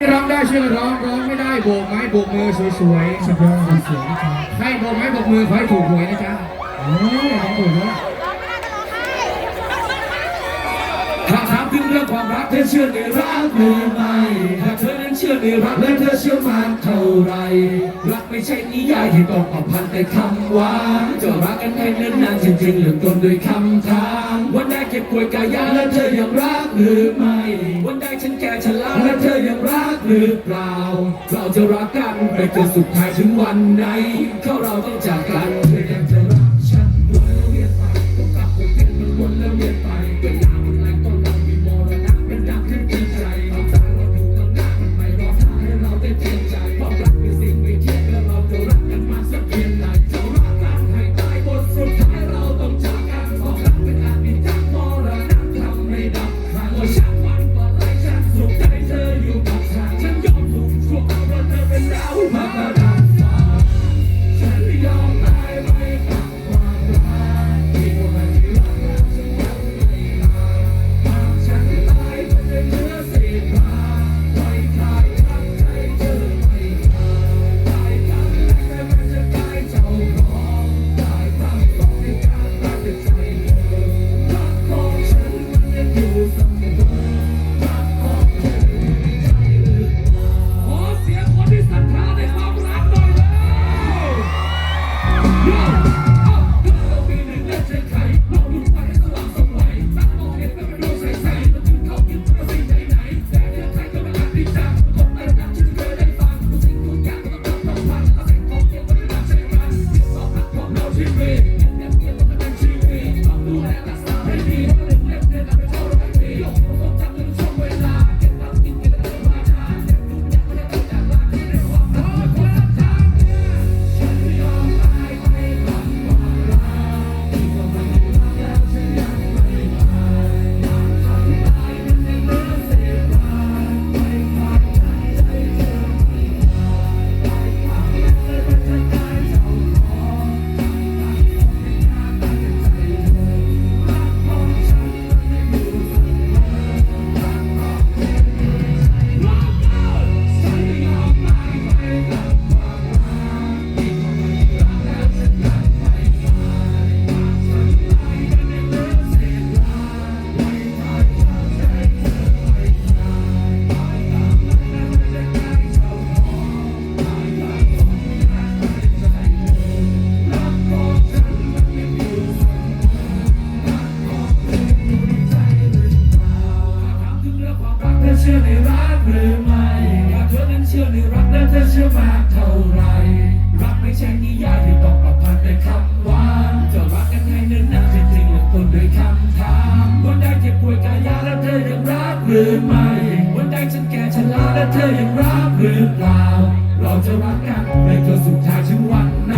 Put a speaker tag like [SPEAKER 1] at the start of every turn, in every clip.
[SPEAKER 1] ร้องได้ช่วยร้องร้องไม่ได้โบกไม้โบกมือสวย
[SPEAKER 2] สุดยอดเสียงครับ
[SPEAKER 1] ๆให้โบกไม้โบกมือขอให้ถูกหวยนะจ๊ะ
[SPEAKER 2] โอ้ยน้องถูกแล้ว
[SPEAKER 1] ถ้าถามถึงเรื่องความรักเธอเชื่อในรักหรือไม่ถ้าเธอนั้นเชื่อในรักและเธอเชื่อมากเท่าไหรรักไม่ใช่นิยายที่ต้องเอาพันแต่คำหวานจะรักกันให้เนิ่นนานจริงๆเรื่องต้นด้วยคำถามวันใดเก็บป่วยกายาและเธอยังรักหรือไม่วันใดฉันแก่ชราและเธอยังรัก หรือเปล่า เราจะรักกันไปจนสุดท้ายถึงวันไหน เขาเราต้องจากกัน ใช่นิยายที่ต้องประพันธ์แต่คำหวานจะรักกันให้เนิ่นนานจริงๆหริ่มต้นด้วยคำถามวันใดเจ็บป่วยกายาแล้วเธอยังรักหรือไม่วันใดฉันแก่ชราแล้วเธอยังรักหรือเปล่า เราจะรักกันไปจนสุดท้ายถึงวันไหน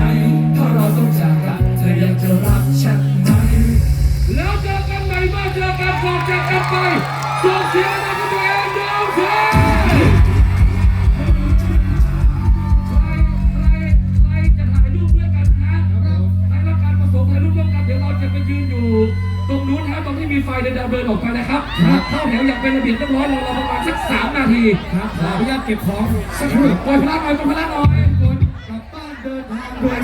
[SPEAKER 1] ถ้าเราต้องจากกันเธอยังจะรักฉัน เดินเดินออกไปนะครับเข้าแถวอย่างเป็นระเบียบเรียบร้อยเราประมาณสักสามนาที
[SPEAKER 2] ครับขออนุญาตเก็บของ
[SPEAKER 1] สักครู่ปล่อยพลังหน่อยปล่อยพลังหน่อย
[SPEAKER 2] กลับบ้านเดินทาง